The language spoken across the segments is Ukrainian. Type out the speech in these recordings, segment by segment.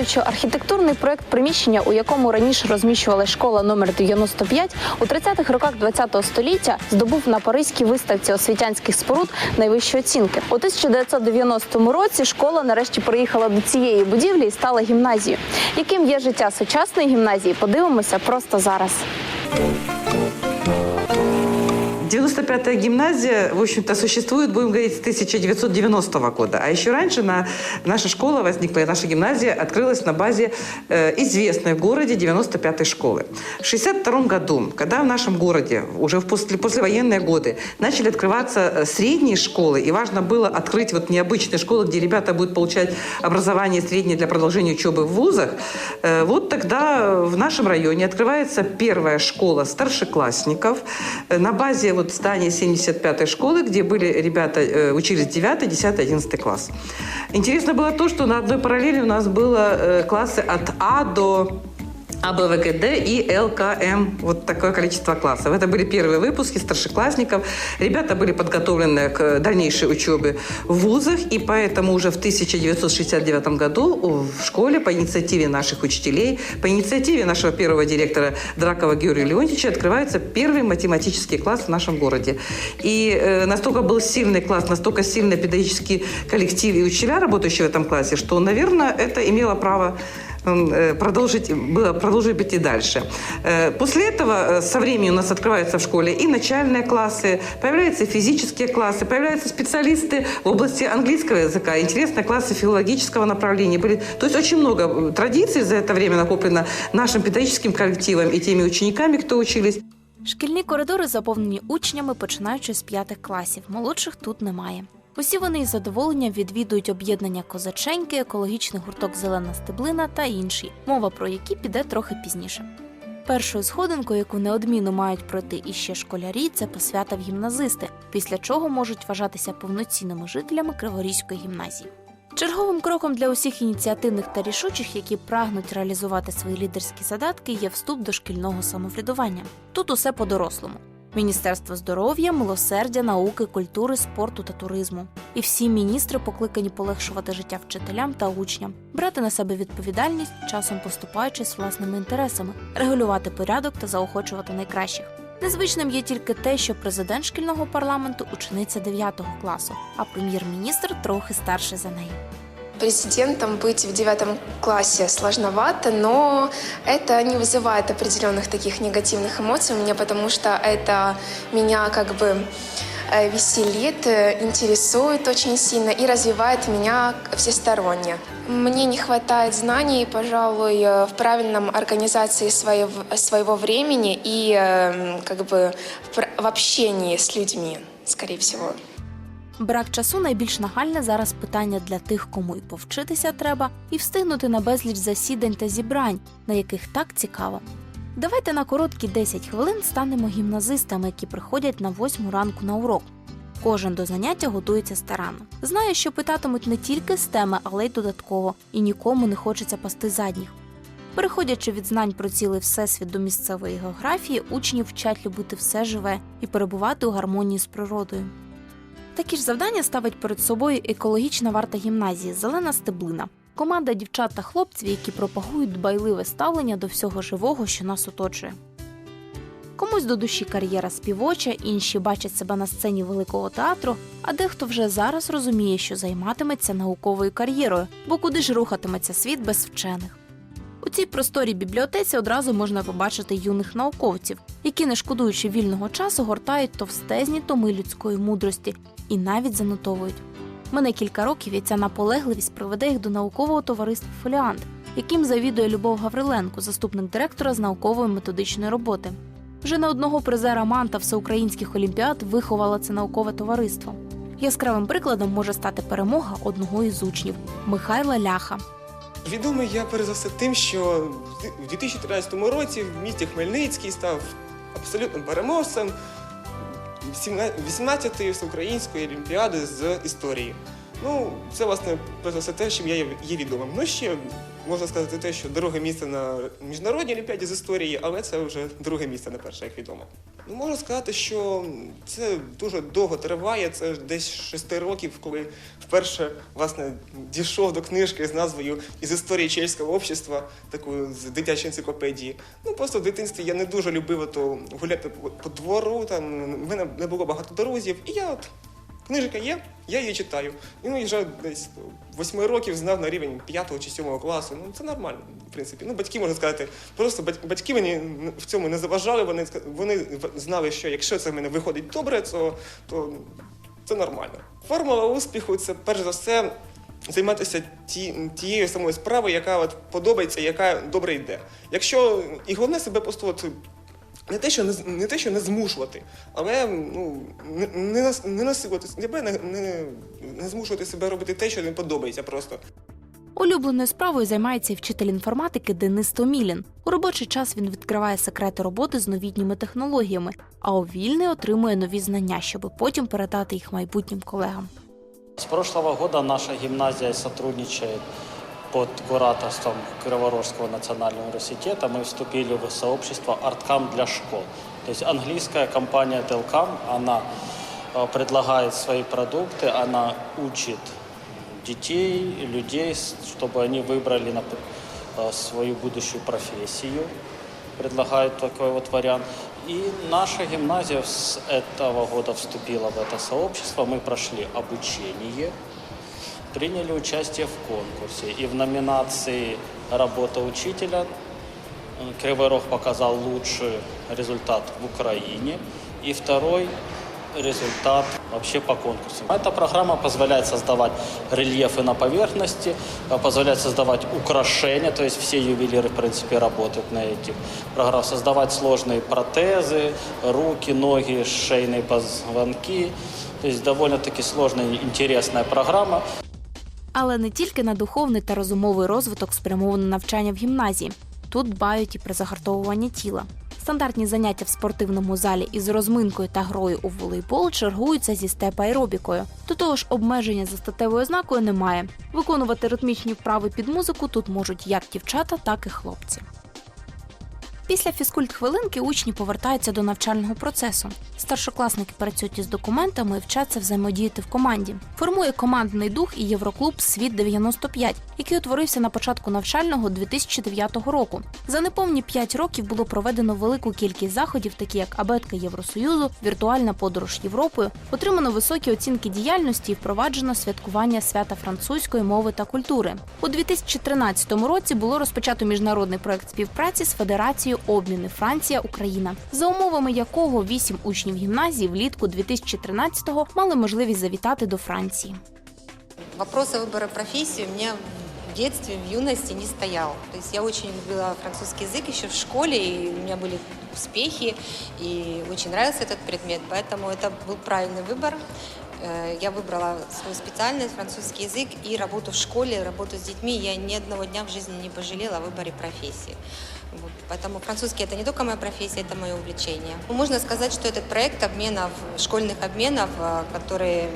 Розказують, що архітектурний проект приміщення, у якому раніше розміщувалася школа номер 95, у 30-х роках ХХ століття здобув на Паризькій виставці освітянських споруд найвищі оцінки. У 1990 році школа нарешті приїхала до цієї будівлі і стала гімназією. Яким є життя сучасної гімназії, подивимося просто зараз. 95-я гимназия, в общем-то, существует, будем говорить, с 1990 года. А еще раньше на, наша школа возникла, и наша гимназия открылась на базе э, известной в городе 95-й школы. В 62 году, когда в нашем городе, уже в после, послевоенные годы, начали открываться э, средние школы, и важно было открыть вот необычные школы, где ребята будут получать образование среднее для продолжения учебы в вузах, э, вот тогда в нашем районе открывается первая школа старшеклассников э, на базе вот здания 75-й школы, где были ребята, э, учились 9, 10, 11 класс. Интересно было то, что на одной параллели у нас было э, классы от А до АБВГД и ЛКМ. Вот такое количество классов. Это были первые выпуски старшеклассников. Ребята были подготовлены к дальнейшей учебе в вузах, и поэтому уже в 1969 году в школе по инициативе наших учителей, по инициативе нашего первого директора Дракова Георгия Леонтьевича открывается первый математический класс в нашем городе. И э, настолько был сильный класс, настолько сильный педагогический коллектив и учителя, работающие в этом классе, что, наверное, это имело право продолжить, было, продолжить быть и дальше. Э, После этого э, со временем у нас открываются в школе и начальные классы, появляются физические классы, появляются специалисты в области английского языка, интересные классы филологического направления. Были, то есть очень много э, традиций за это время накоплено нашим педагогическим коллективом и теми учениками, кто учились. Шкільні коридори заповнені учнями, починаючи з п'ятих класів. Молодших тут немає. Усі вони із задоволенням відвідують об'єднання козаченьки, екологічний гурток Зелена стеблина та інші, мова про які піде трохи пізніше. Першою сходинкою, яку неодмінно мають пройти іще школярі, це посвята в гімназисти, після чого можуть вважатися повноцінними жителями Криворізької гімназії. Черговим кроком для усіх ініціативних та рішучих, які прагнуть реалізувати свої лідерські задатки, є вступ до шкільного самоврядування. Тут усе по-дорослому. Міністерство здоров'я, милосердя, науки, культури, спорту та туризму. І всі міністри покликані полегшувати життя вчителям та учням, брати на себе відповідальність, часом поступаючись власними інтересами, регулювати порядок та заохочувати найкращих. Незвичним є тільки те, що президент шкільного парламенту учениця 9 класу, а прем'єр-міністр трохи старший за неї. Президентом быть в девятом классе сложновато, но это не вызывает определенных таких негативных эмоций у меня, потому что это меня как бы э, веселит, э, интересует очень сильно и развивает меня всесторонне. Мне не хватает знаний, пожалуй, э, в правильном организации своего, своего времени и э, как бы в общении с людьми, скорее всего. Брак часу найбільш нагальне зараз питання для тих, кому і повчитися треба, і встигнути на безліч засідань та зібрань, на яких так цікаво. Давайте на короткі 10 хвилин станемо гімназистами, які приходять на восьму ранку на урок. Кожен до заняття готується старанно. Знає, що питатимуть не тільки з теми, але й додатково, і нікому не хочеться пасти задніх. Переходячи від знань про цілий всесвіт до місцевої географії, учні вчать любити все живе і перебувати у гармонії з природою. Такі ж завдання ставить перед собою екологічна варта гімназії Зелена стеблина. Команда дівчат та хлопців, які пропагують дбайливе ставлення до всього живого, що нас оточує. Комусь до душі кар'єра співоча, інші бачать себе на сцені великого театру, а дехто вже зараз розуміє, що займатиметься науковою кар'єрою, бо куди ж рухатиметься світ без вчених. У цій просторій бібліотеці одразу можна побачити юних науковців, які, не шкодуючи вільного часу, гортають товстезні томи людської мудрості і навіть занотовують. Мене кілька років і ця наполегливість приведе їх до наукового товариства Фоліант, яким завідує Любов Гавриленко, заступник директора з наукової методичної роботи. Вже не одного призера Манта всеукраїнських олімпіад виховало це наукове товариство. Яскравим прикладом може стати перемога одного із учнів Михайла Ляха. Відомий я перш за все тим, що в 2013 році в місті Хмельницький став абсолютним переможцем 18-ї всеукраїнської олімпіади з історії. Ну, це власне перш за все те, чим я є відомим. Ну ще можна сказати те, що друге місце на міжнародній олімпіаді з історії, але це вже друге місце, не перше, як відомо. Ну, можна сказати, що це дуже довго триває. Це десь шести років, коли вперше власне дійшов до книжки з назвою із історії чеського общества, такою з дитячої енциклопедії. Ну просто в дитинстві я не дуже любив ото гуляти по двору. Там в мене не було багато друзів, і я от Книжка є, я її читаю. І ну, вже десь восьми років знав на рівень п'ятого чи сьомого класу. Ну це нормально, в принципі. Ну, батьки можна сказати, просто батьки мені в цьому не заважали. Вони вони знали, що якщо це в мене виходить добре, то, то це нормально. Формула успіху це перш за все. Займатися ті, тією самою справою, яка от подобається, яка добре йде. Якщо і головне себе просто не те, що не, не те, що не змушувати, але ну, не, не, нас- не насилувати себе, не, не, не змушувати себе робити те, що не подобається просто. Улюбленою справою займається і вчитель інформатики Денис Томілін. У робочий час він відкриває секрети роботи з новітніми технологіями, а у вільний отримує нові знання, щоб потім передати їх майбутнім колегам. С прошлого года наша гимназия сотрудничает под кураторством Криворожского национального университета. Мы вступили в сообщество «Арткам для школ». То есть английская компания Telcam, она э, предлагает свои продукты, она учит детей, людей, с- чтобы они выбрали нап- э, свою будущую профессию предлагают такой вот вариант. И наша гимназия с этого года вступила в это сообщество. Мы прошли обучение, приняли участие в конкурсе. И в номинации «Работа учителя» э, Кривой Рог показал лучший результат в Украине. И второй результат вообще по конкурсу. Эта программа позволяет создавать рельефы на поверхности, э, позволяет создавать украшения, то есть все ювелиры, в принципе, работают на этих программах, создавать сложные протезы, руки, ноги, шейные позвонки. То есть довольно-таки сложная и интересная программа. Але не тільки на духовний та розумовий розвиток спрямовано навчання в гімназії. Тут дбають і про загартовування тіла. Стандартні заняття в спортивному залі із розминкою та грою у волейбол чергуються зі степ-аеробікою. До того ж, обмеження за статевою ознакою немає. Виконувати ритмічні вправи під музику тут можуть як дівчата, так і хлопці. Після фізкульт-хвилинки учні повертаються до навчального процесу. Старшокласники працюють із документами і вчаться взаємодіяти в команді. Формує командний дух і Євроклуб Світ 95, який утворився на початку навчального 2009 року. За неповні 5 років було проведено велику кількість заходів, такі як абетка Євросоюзу, віртуальна подорож Європою, отримано високі оцінки діяльності і впроваджено святкування свята французької мови та культури. У 2013 році було розпочато міжнародний проект співпраці з Федерацією обміни Франція Україна, за умовами якого вісім учнів гімназії влітку 2013-го мали можливість завітати до Франції. Вопроса выбора профессии у меня в детстве, в юности не стоял. То есть я очень любила французский язык еще в школе, и у меня были успехи, и очень нравился этот предмет, поэтому это был правильный выбор. Э, Я выбрала свою специальность, французский язык, и работу в школе, работу с детьми. Я ни одного дня в жизни не пожалела о выборе профессии. Вот. Поэтому французский это не только моя профессия, это мое увлечение. Ну, Можно сказать, что этот проект обменов, школьных обменов, э, который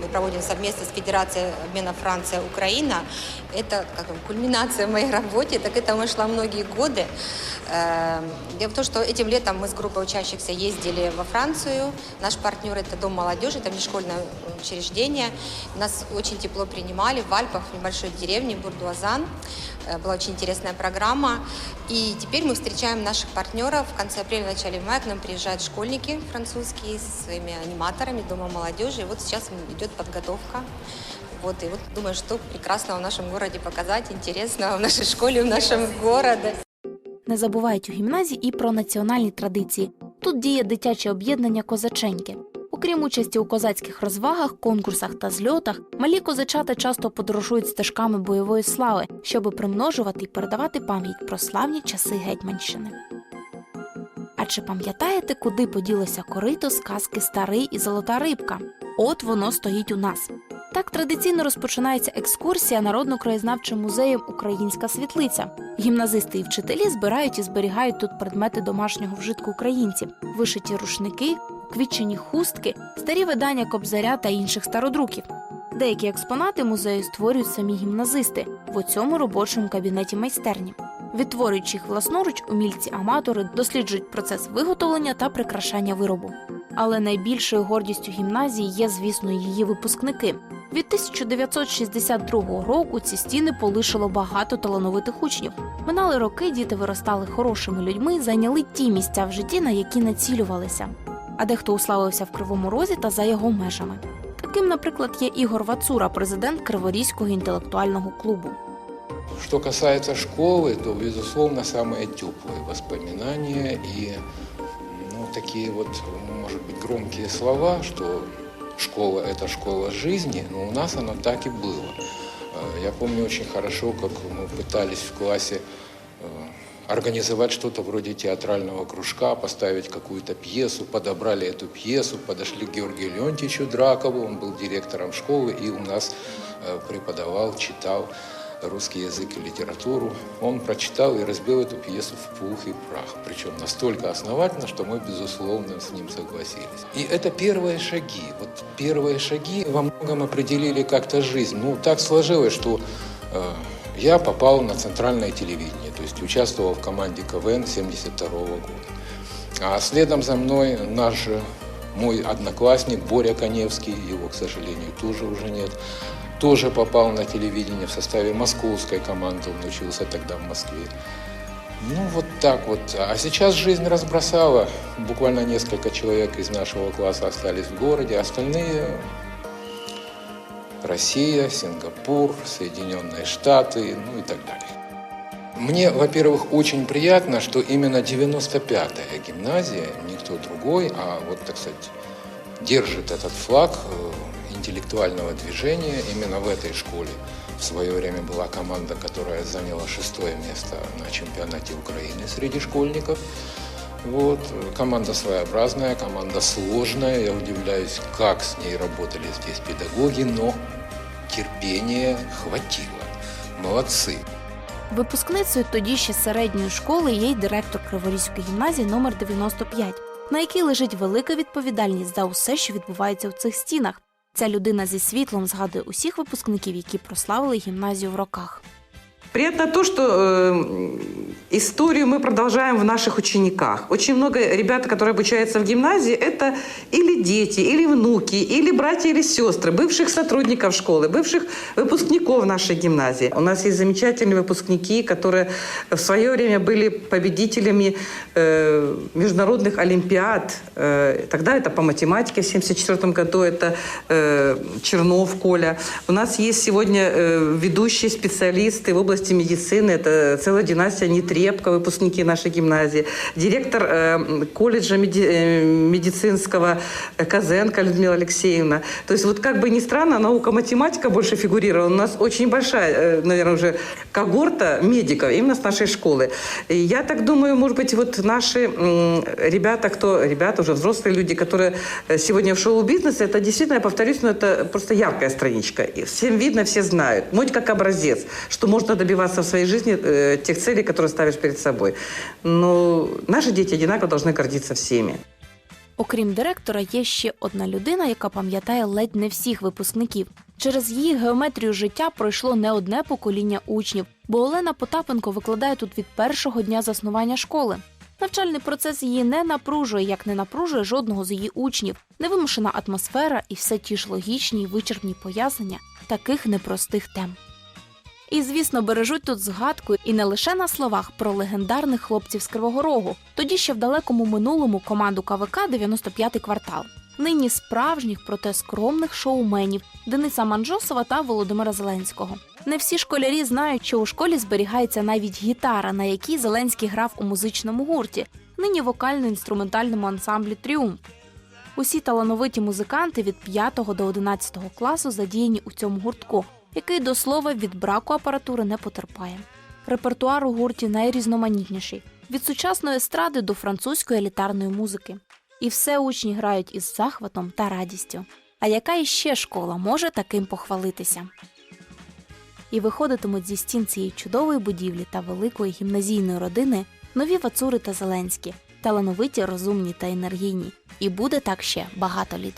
мы проводим совместно с Федерацией обмена Франция-Украина. Это как бы, кульминация моей работе, так этому шла многие годы. Э, Дело в том, что этим летом мы с группой учащихся ездили во Францию. Наш партнер – это Дом молодежи, это межшкольное учреждение. Нас очень тепло принимали в Альпах, в небольшой деревне Бурдуазан. Э, Была очень интересная программа. И теперь мы встречаем наших партнеров. В конце апреля, начале мая к нам приезжают школьники французские со своими аниматорами Дома молодежи. И вот сейчас идет подготовка. Вот, и вот думаю, что прекрасного в нашем городе показать, интересного в нашей школе, в нашем городе. Не забувають у гімназії і про національні традиції. Тут діє дитяче об'єднання Козаченьки. Окрім участі у козацьких розвагах, конкурсах та зльотах, малі козачата часто подорожують стежками бойової слави, щоби примножувати і передавати пам'ять про славні часи Гетьманщини. А чи пам'ятаєте, куди поділося корито з казки Старий і Золота рибка? От воно стоїть у нас. Так традиційно розпочинається екскурсія народно-краєзнавчим музеєм Українська світлиця. Гімназисти і вчителі збирають і зберігають тут предмети домашнього вжитку українців, вишиті рушники, квітчені хустки, старі видання кобзаря та інших стародруків. Деякі експонати музею створюють самі гімназисти в цьому робочому кабінеті майстерні. Відтворюючи їх власноруч, умільці-аматори досліджують процес виготовлення та прикрашання виробу. Але найбільшою гордістю гімназії є, звісно, її випускники. Від 1962 року ці стіни полишило багато талановитих учнів. Минали роки, діти виростали хорошими людьми, зайняли ті місця в житті, на які націлювалися. А дехто уславився в кривому розі та за його межами. Таким, наприклад, є Ігор Вацура, президент Криворізького інтелектуального клубу. Что касается школы, то, безусловно, самые теплые воспоминания и ну, такие вот, может быть, громкие слова, что школа – это школа жизни, но у нас оно так и было. Э, Я помню очень хорошо, как мы пытались в классе э, организовать что-то вроде театрального кружка, поставить какую-то пьесу, подобрали эту пьесу, подошли к Георгию Леонтьевичу Дракову, он был директором школы и у нас э, преподавал, читал русский язык и литературу. Он прочитал и разбил эту пьесу в пух и прах. Причем настолько основательно, что мы, безусловно, с ним согласились. И это первые шаги. Вот первые шаги во многом определили как-то жизнь. Ну, так сложилось, что э, я попал на центральное телевидение, то есть участвовал в команде КВН 72 года. А следом за мной наш э, мой одноклассник Боря Коневский, его, к сожалению, тоже уже нет, тоже попал на телевидение в составе московской команды, он учился тогда в Москве. Ну, вот так вот. А сейчас жизнь разбросала. Буквально несколько человек из нашего класса остались в городе, остальные Россия, Сингапур, Соединенные Штаты, ну и так далее. Мне, во-первых, очень приятно, что именно 95-я гимназия, никто другой, а вот, так сказать, держит этот флаг э, интеллектуального движения именно в этой школе. В свое время была команда, которая заняла шестое место на чемпионате Украины среди школьников. Вот. Команда своеобразная, команда сложная. Я удивляюсь, как с ней работали здесь педагоги, но терпения хватило. Молодцы. Випускницею тоді ще середньої школи є й директор Криворізької гімназії номер 95, на якій лежить велика відповідальність за усе, що відбувається у цих стінах. Ця людина зі світлом згадує усіх випускників, які прославили гімназію в роках. Приятно то, что э, историю мы продолжаем в наших учениках. Очень много ребят, которые обучаются в гимназии, это или дети, или внуки, или братья или сестры, бывших сотрудников школы, бывших выпускников нашей гимназии. У нас есть замечательные выпускники, которые в свое время были победителями э, международных олимпиад. Э, тогда это по математике в 1974 году, это э, Чернов Коля. У нас есть сегодня э, ведущие специалисты в области медицины. Это целая династия Нетребко, выпускники нашей гимназии. Директор э, колледжа меди- э, медицинского э, Козенко Людмила Алексеевна. То есть вот как бы ни странно, наука математика больше фигурировала. У нас очень большая, э, наверное, уже когорта медиков именно с нашей школы. И я так думаю, может быть, вот наши м, ребята, кто, ребята, уже взрослые люди, которые э, сегодня в шоу-бизнесе, это действительно, я повторюсь, но это просто яркая страничка. И всем видно, все знают. Муть как образец, что можно добиваться в своей жизни э, тех целей, которые ставишь перед собой. Но наши дети одинаково должны гордиться всеми. Окрім директора, є ще одна людина, яка пам'ятає ледь не всіх випускників. Через її геометрію життя пройшло не одне покоління учнів, бо Олена Потапенко викладає тут від першого дня заснування школи. Навчальний процес її не напружує, як не напружує жодного з її учнів. Невимушена атмосфера і все ті ж логічні й вичерпні пояснення таких непростих тем. І, звісно, бережуть тут згадку і не лише на словах про легендарних хлопців з Кривого Рогу, тоді ще в далекому минулому команду КВК «95-й квартал. Нині справжніх, проте скромних шоуменів Дениса Манджосова та Володимира Зеленського. Не всі школярі знають, що у школі зберігається навіть гітара, на якій Зеленський грав у музичному гурті, нині вокально-інструментальному ансамблі Тріумф. Усі талановиті музиканти від 5 до 11 класу задіяні у цьому гуртку, який до слова від браку апаратури не потерпає. Репертуар у гурті найрізноманітніший від сучасної естради до французької елітарної музики. І все учні грають із захватом та радістю. А яка іще школа може таким похвалитися? І виходитимуть зі стін цієї чудової будівлі та великої гімназійної родини нові Вацури та Зеленські, талановиті, розумні та енергійні. І буде так ще багато літ.